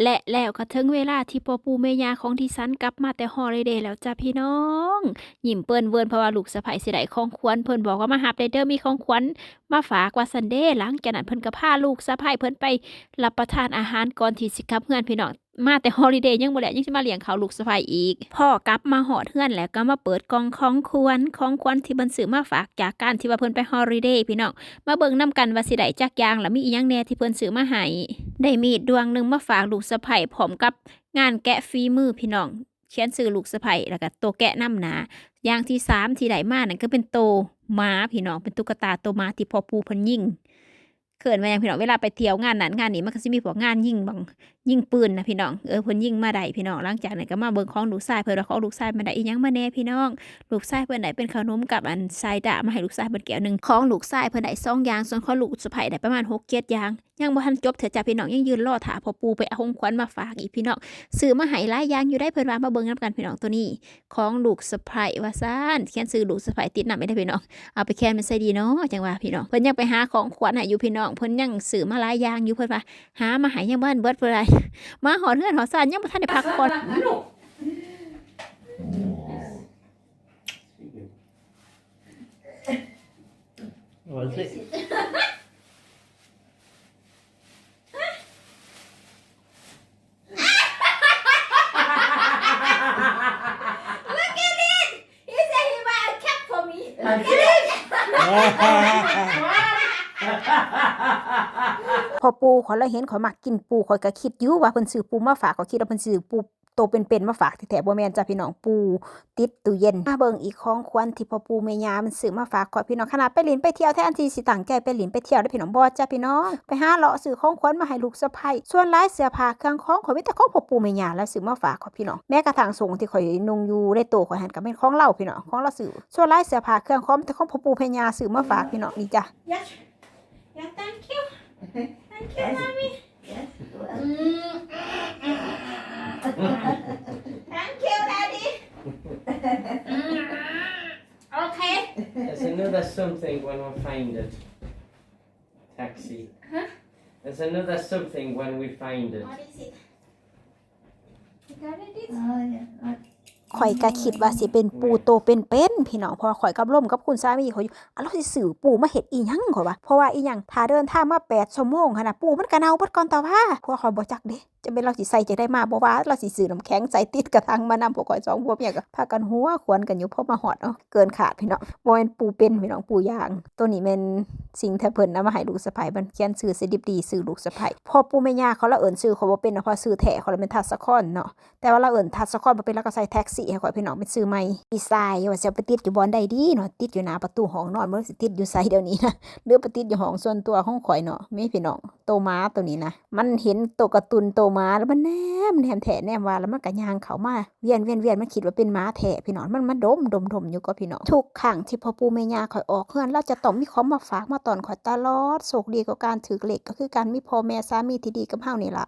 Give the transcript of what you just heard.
และแล้วก็ถึงเวลาที่พ่อปู่แม่ย่าของดิฉันกลับมาแต่ฮอลิเดย์แล้วจ้ะพี่น้องยิ้มเปิ้นเวินเพราะว่าลูกสะใภ้สิได้ของขวัญเพิ่นบอกว่ามาหับได้เด้อมีของขวัญมาฝากว่าซันเดย์หลังจากนั้นเพิ่นก็พาลูกสะใภ้เพิ่นไปรับประทานอาหารก่อนที่สิกลับเฮือนพี่น้อง มาแต่ฮอลิเดย์ยังบ่แล้ยังสิมาเลี้ยงเขาลูกสะใภ้อีก พ่อกลับมาหอดเฮือนแล้วก็มาเปิดกล่องของขวัญของขวัญที่เพิ่นซื้อมาฝากจากการที่ว่าเพิ่นไปฮอลิเดย์พี่น้องมาเบิ่งนํกันว่าสิได้จักอย่างแล้วมีอีหยังแน่ที่เพิ่นซื้อมาให้ได้มีดดวงหนึงมาฝากลูกสะใภ้พร้อมกับงานแกะฝีมือพี่น้องเขียนซื้อลูกสะใภ้แล้วก็ตัวแกะน้ำหนาอย่างที่สามที่ได้มานั่นก็เป็นโตม้าพี่น้องเป็นตุ๊กตาโตม้าที่พ่อปูเพิ่นยิ่งเขินมาอย่างพี่น้องเวลาไปเที่ยวงานนั้นงานนี้มันก็สิมีพวกงานยิงบางยิงปืนนะพี่น้อง เออเพิ่นยิงมาได้พี่น้อง หลังจากนั้นก็มาเบิ่งของลูกชายเพิ่นว่าของลูกชายมันได้อีหยังมาแน่พี่น้อง ลูกชายเพิ่นได้เป็นขนมกับอันไซดะมาให้ลูกชายเพิ่นแก้วหนึ่งของลูกชายเพิ่นได้สองอย่าง ส่วนของลูกสะใภ้ได้ประมาณ6 7อย่าง ยังบ่ทันจบเถอะจ้ะพี่น้องยังยืนรอถาพ่อปูไปเอาของขวัญมาฝากอีกพี่น้องซื้อมาให้หลายอย่างอยู่ได้เพิ่นว่ามาเบิ่งนํกันพี่น้องตัวนี้ ของลูกสะใภ้ว่าซ่านเขียนซื้อลูกสะใภ้ติดนำไม่ได้พี่น้องเอาไปแคนมันใส่ดีเนาะจังว่าพี่น้องเพิ่นยังไปหาของขวัญให้อยู่พี่น้องเพิ่นยังซื้อมาหลายอย่างอยู่เพิ่นว่าหามาให้ยังบ่ทันเบิดเพิ่นว่ามาหอดเฮือนหอดซ่านยังบ่ทันได้พักผ่อน What is it? พอปูขอยละเห็นขอยมักกินปูขอยก็คิดอยู่ว่าเพิ่นซื้อปูมาฝากขอยคิดว่าเพิ่นซื้อปูโตเป็นๆมาฝากที่แท้บ่แม่นจ้ะพี่น้องปูติดตู้เย็นมาเบิ่งอีกของควรที่พ่อปูแม่ยามันซื้อมาฝากขอพี่น้องขนาดไปเลินไปเที่ยวแทนที่สิตั้งใจไปเลินไปเที่ยวเด้พี่น้องบ่จ้ะพี่น้องไปหาเลาะซื้อของขวัญมาให้ลูกสะใภ้ส่วนหลายเสื้อผ้าเครื่องของขอมีแต่ของพ่อปูแม่ย่าแล้วซื้อมาฝากขอพี่น้องแม้กระทั่งส่งที่ข่อยนุ่งอยู่ในตู้ข่อยหันก็เป็นของเราพี่น้องของเราซื้อส่วนหลายเสื้อผ้าเครื่องของแต่ของพ่อปูแม่ยาซื้อมาฝากพี่น้องนี่จ้ะ Yes. Yeah, thank you. Thank you, Yes. mommy. Yes. Thank you, daddy. Mm-hmm. okay. There's another something when we find it. Taxi. Huh? There's another something when we find it. What is it? You got it? Oh, yeah. ข่อยก็คิดว่าสิเป็นปูโตเป็นเปนพี่น้องเพราะข่อยกับล่มกับคุณสามีข่อยอยู่อะเราสิสื่อปูมาเห็ดอีหยังข่อยว่าเพราะว่าอีหยังถ้าเดินทางมา8ชั่วโมงขนน่ะปูมันก็เน่าเบิดก่อนตาว่าพราะว่าข่อยบ่จักเด้ จะเป็นเราสิใส่จะได้มาบ่ว่าเราสิซื้อน้ำแข็งใส่ติดกระทังมานำพวกข่อยสองพวกเมียก็พากันหัวขวนกันอยู่พอมาฮอดเนาะเกินขาดพี่น้องบ่แม่นปูเป็นพี่น้องปูย่าง ตัวนี้แม่นสิ่งที่เพิ่นเอามาให้ลูกสะใภ้มันเขียนชื่อสิดิบดีซื้อลูกสะใภ้พ่อปู่แม่ย่าเขาละเอิ้นชื่อเขาบ่เป็นเนาะพราะชื่อแท้เขาละเป็นทัศคอนเนาะแต่ว่าเราเอิ้นทัศคอนบ่เป็นแล้วก็ใส่แท็กซี่ให้ข่อยพี่น้องเป็นซื้อใหม่ดีไซน์ว่าสิเอาไปติดอยู่บอนใดดีเนาะติดอยู่หน้าประตูห้องนอนบ่สิติดอยู่ไสเดี๋ยวนี้นะหรือไปติดอยู่ห้องส่วนตัวของข่อยเนาะมีพี่น้องโตม้าตัวนี้นะมันเห็นตัวการ์ตูนโตม้าแล้วมันแนมแนมแถแนมว่าแล้วมันก็ย่างเขามาเวียนเวียนเวียนมันคิดว่าเป็นม้าแถพี่น้องมันมันดมดมดมอยู่ก็พี่น้องทุกขังที่พ่อปู่แม่ย่าข่อยออกเฮือนเราจะต้องมีของมาฝากมาตอนคอยตลอดโชคดีกับการถือเหล็ก็คือการมีพ่อแม่สามีที่ดีกับเฮานี่ล่ะ